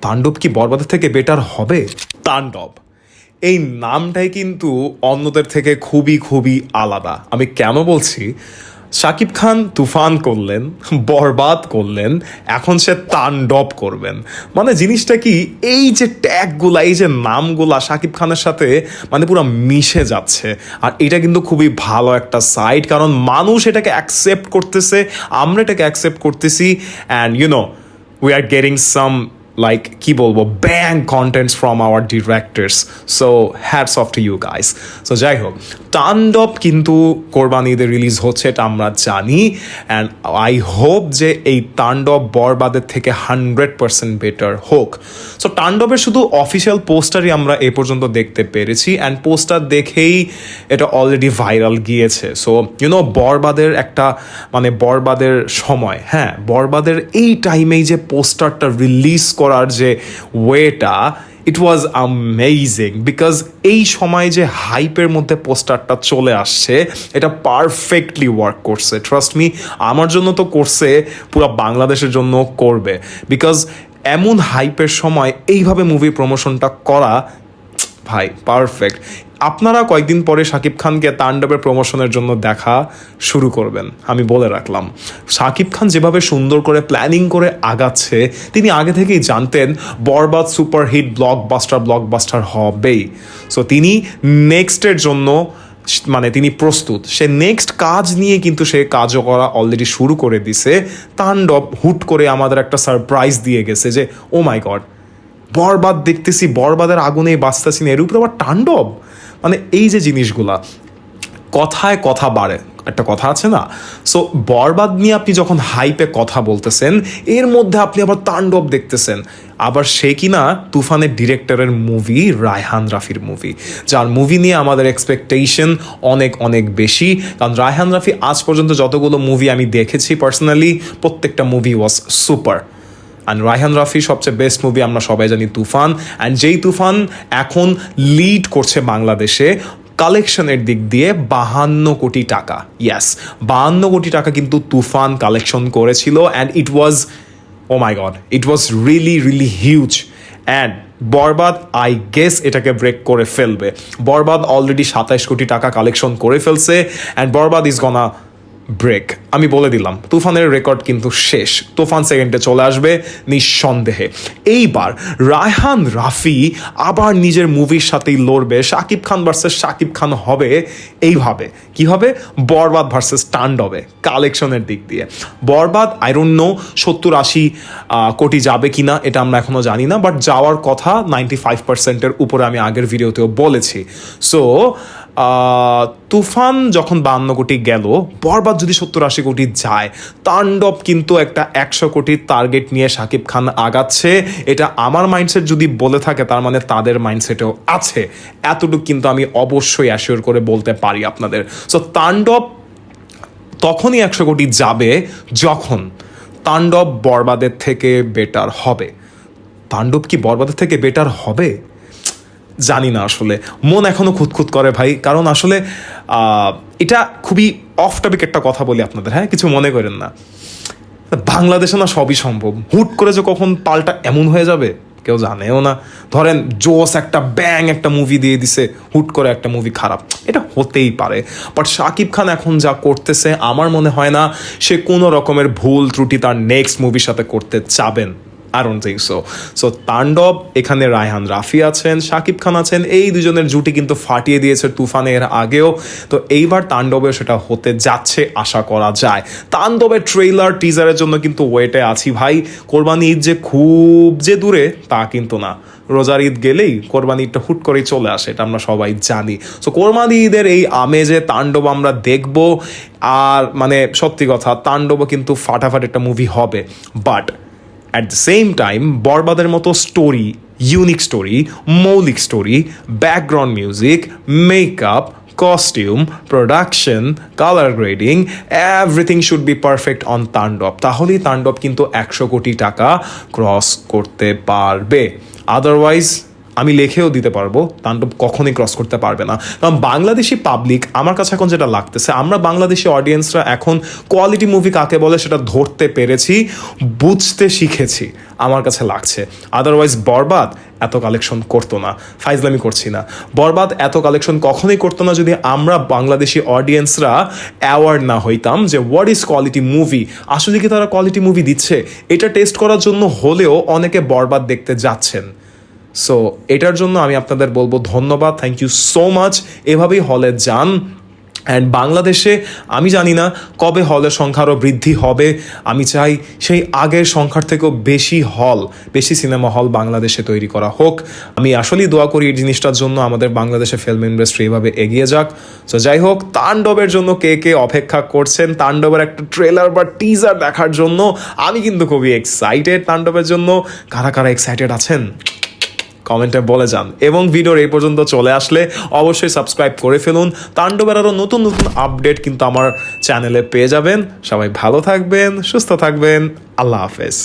তাণ্ডব কি বরবাদের থেকে বেটার হবে? তাণ্ডব। এই নামটাই কিন্তু অন্যদের থেকে খুবই খুবই আলাদা। আমি কেন বলছি? শাকিব খান তুফান করলেন, বরবাদ করলেন, এখন সে তাণ্ডব করবেন। মানে জিনিসটা কি, এই যে ট্যাগগুলা, এই যে নামগুলা শাকিব খানের সাথে মানে পুরো মিশে যাচ্ছে। আর এটা কিন্তু খুবই ভালো একটা সাইড কারণ মানুষ এটাকে অ্যাকসেপ্ট করতেছে, আমরা এটাকে অ্যাকসেপ্ট করতেছি and you know we are getting some like কি বলব bang contents from our directors so hats off to you guys so যাই হোক তাণ্ডব কিন্তু কোরবানি রিলিজ হচ্ছে, এটা আমরা জানি অ্যান্ড আই হোপ যে এই তাণ্ডব বরবাদের থেকে হান্ড্রেড পার্সেন্ট বেটার হোক। সো তাণ্ডবের শুধু অফিসিয়াল পোস্টারই আমরা এ পর্যন্ত দেখতে পেরেছি অ্যান্ড পোস্টার দেখেই এটা অলরেডি ভাইরাল গিয়েছে। সো ইউনো বরবাদের একটা মানে বরবাদের সময় হ্যাঁ বরবাদের এই টাইমেই যে পোস্টারটা রিলিজ করার যে ওয়েটা ইট ওয়াজ আমেজিং বিকজ এই সময় যে হাইপের মধ্যে পোস্টারটা চলে আসছে, এটা পারফেক্টলি ওয়ার্ক করছে। ট্রাস্ট মি আমার জন্য তো করছে, পুরো বাংলাদেশের জন্য করবে। বিকজ এমন হাইপের সময় এইভাবে মুভি প্রমোশনটা করা ভাই পারফেক্ট আপনারা কয়েকদিন পরে শাকিব খানকে তাণ্ডবের প্রমোশনের জন্য দেখা শুরু করবেন, আমি বলে রাখলাম। শাকিব খান যেভাবে সুন্দর করে প্ল্যানিং করে আগাচ্ছে, তিনি আগে থেকেই জানতেন বরবাদ সুপারহিট ব্লকবাস্টার ব্লকবাস্টার হবেই। সো তিনি নেক্সটের জন্য মানে তিনি প্রস্তুত। সে নেক্সট কাজ নিয়ে কিন্তু সে কাজও করা অলরেডি শুরু করে দিছে। তাণ্ডব হুট করে আমাদের একটা সারপ্রাইজ দিয়ে গেছে যে ও মাই গড বরবাদ দেখতেছি, বরবাদের আগুনে বাঁচতেছি না, এর উপরে আবার তাণ্ডব? মানে এই যে জিনিসগুলা, কথায় কথা বাড়ে, একটা কথা আছে না? সো বরবাদ নিয়ে আপনি যখন হাইপে কথা বলতেছেন, এর মধ্যে আপনি আবার তাণ্ডব দেখতেছেন। আবার সে কিনা তুফানের ডিরেক্টরের মুভি রায়হান রাফির মুভি যার মুভি নিয়ে আমাদের এক্সপেকটেশন অনেক অনেক বেশি। কারণ রায়হান রাফি আজ পর্যন্ত যতগুলো মুভি আমি দেখেছি পার্সোনালি প্রত্যেকটা movie was super and Raihan Rafi সবচেয়ে বেস্ট মুভি আমরা সবাই জানি, তুফান. অ্যান্ড যেই তুফান এখন লিড করছে বাংলাদেশে কালেকশনের দিক দিয়ে বাহান্ন কোটি টাকা। ইয়াস বাহান্ন কোটি টাকা কিন্তু তুফান কালেকশন করেছিল and it was oh my god it was really really huge and Borbaad I guess এটাকে ব্রেক করে ফেলবে। বরবাদ অলরেডি সাতাইশ কোটি টাকা কালেকশন করে ফেলছে and Borbaad is gonna break আমি বলে দিলাম, তুফানের রেকর্ড কিন্তু শেষ। তুফান সেকেন্ডে চলে আসবে নিঃসন্দেহে। এইবার রায়হান রাফি আবার নিজের মুভির সাথেই লড়বে। শাকিব খান ভার্সেস শাকিব খান হবে এইভাবে। কি হবে? বরবাদ ভার্সেস টান্ড হবে কালেকশনের দিক দিয়ে। বরবাদ আই ডোন্ট নো সত্তর আশি কোটি যাবে কি না এটা আমরা এখনও জানি না বাট যাওয়ার কথা নাইনটি ফাইভ পার্সেন্টের উপরে আমি আগের ভিডিওতেও বলেছি। সো তুফান যখন বান্ন কোটি গেল, বরবাদ যদি সত্তর আশি কোটি যায়, তাণ্ডব কিন্তু একটা একশো কোটির টার্গেট নিয়ে শাকিব খান আগাচ্ছে। এটা আমার মাইন্ডসেট যদি বলে থাকে, তার মানে তাদের মাইন্ডসেটেও আছে। এতটুকু কিন্তু আমি অবশ্যই অ্যাসিওর করে বলতে পারি আপনাদের। সো তাণ্ডব তখনই একশো কোটি যাবে যখন তাণ্ডব বরবাদের থেকে বেটার হবে। তাণ্ডব কি বরবাদের থেকে বেটার হবে? জানি না আসলে। মন এখনও খুঁতখুত করে ভাই। কারণ আসলে এটা খুবই অফ টপিক একটা কথা বলি আপনাদের হ্যাঁ? কিছু মনে করেন না। বাংলাদেশে না সবই সম্ভব। হুট করে যে কখন পাল্টা এমন হয়ে যাবে, কেউ জানেও না। ধরেন জোস একটা ব্যাং একটা মুভি দিয়ে দিছে, হুট করে একটা মুভি খারাপ। এটা হতেই পারে। বাট শাকিব খান এখন যা করতেছে, আমার মনে হয় না সে কোনো রকমের ভুল ত্রুটি তার নেক্সট মুভির সাথে করতে চাবেন। I don't think so so Tandav এখানে রায়হান রাফি আছেন শাকিব খান আছেন, এই দুজনের জুটি কিন্তু ফাটিয়ে দিয়েছে তুফানের আগেও। তো এইবার তাণ্ডবে সেটা হতে যাচ্ছে, আশা করা যায়। তাণ্ডবের ট্রেলার টিজারের জন্য কিন্তু ওয়েটে আছি ভাই। কোরবানি ঈদ যে খুব যে দূরে, তা কিন্তু না। রোজার ঈদ গেলেই কোরবানি ঈদটা হুট করেই চলে আসে, এটা আমরা সবাই জানি। সো কোরবানি ঈদের এই আমেজে তাণ্ডব আমরা দেখব। আর মানে সত্যি কথা, তাণ্ডবও কিন্তু ফাটাফাট একটা মুভি হবে। But at the same time বরবাদের মতো স্টোরি ইউনিক স্টোরি মৌলিক story background music makeup costume production colour grading everything should be perfect on Tandav তাহলেই তাণ্ডব কিন্তু একশো কোটি টাকা ক্রস করতে পারবে। আদারওয়াইজ আমি লিখেও দিতে পারব, তাণ্ডব কখনই ক্রস করতে পারবে না। কারণ বাংলাদেশি পাবলিক আমার কাছে এখন যেটা লাগতেছে, আমরা বাংলাদেশি অডিয়েন্সরা এখন কোয়ালিটি মুভি কাকে বলে সেটা ধরতে পেরেছি, বুঝতে শিখেছি, আমার কাছে লাগছে। আদারওয়াইজ বরবাদ এত কালেকশন করতো না, ফাইজলামি করছি না। বরবাদ এত কালেকশন কখনোই করতো না যদি আমরা বাংলাদেশি অডিয়েন্সরা অ্যাওয়ার্ড না হইতাম যে হোয়াট ইজ কোয়ালিটি মুভি আসলে কি তারা কোয়ালিটি মুভি দিচ্ছে? এটা টেস্ট করার জন্য হলেও অনেকে বরবাদ দেখতে যাচ্ছেন। সো এটার জন্য আমি আপনাদের বলব ধন্যবাদ থ্যাংক ইউ সো মাচ এভাবেই হলে যান। অ্যান্ড বাংলাদেশে, আমি জানি না কবে হলের সংখ্যা আরও বৃদ্ধি হবে। আমি চাই সেই আগের সংখ্যার থেকেও বেশি হল, বেশি সিনেমা হল বাংলাদেশে তৈরি করা হোক। আমি আসলেই দোয়া করি এই জিনিসটার জন্য আমাদের বাংলাদেশে ফিল্ম ইন্ডাস্ট্রি এভাবে এগিয়ে যাক। তো যাই হোক, তাণ্ডবের জন্য কে কে অপেক্ষা করছেন? তাণ্ডবের একটা ট্রেলার বা টিজার দেখার জন্য আমি কিন্তু খুবই এক্সাইটেড তাণ্ডবের জন্য। কারা কারা এক্সাইটেড আছেন? কমেন্টে বলে যান। এবং ভিডিওর এই পর্যন্ত চলে আসলে অবশ্যই সাবস্ক্রাইব করে ফেলুন। তাণ্ডবের আরও নতুন নতুন আপডেট কিন্তু আমার চ্যানেলে পেয়ে যাবেন। সবাই ভালো থাকবেন, সুস্থ থাকবেন। আল্লাহ হাফেজ।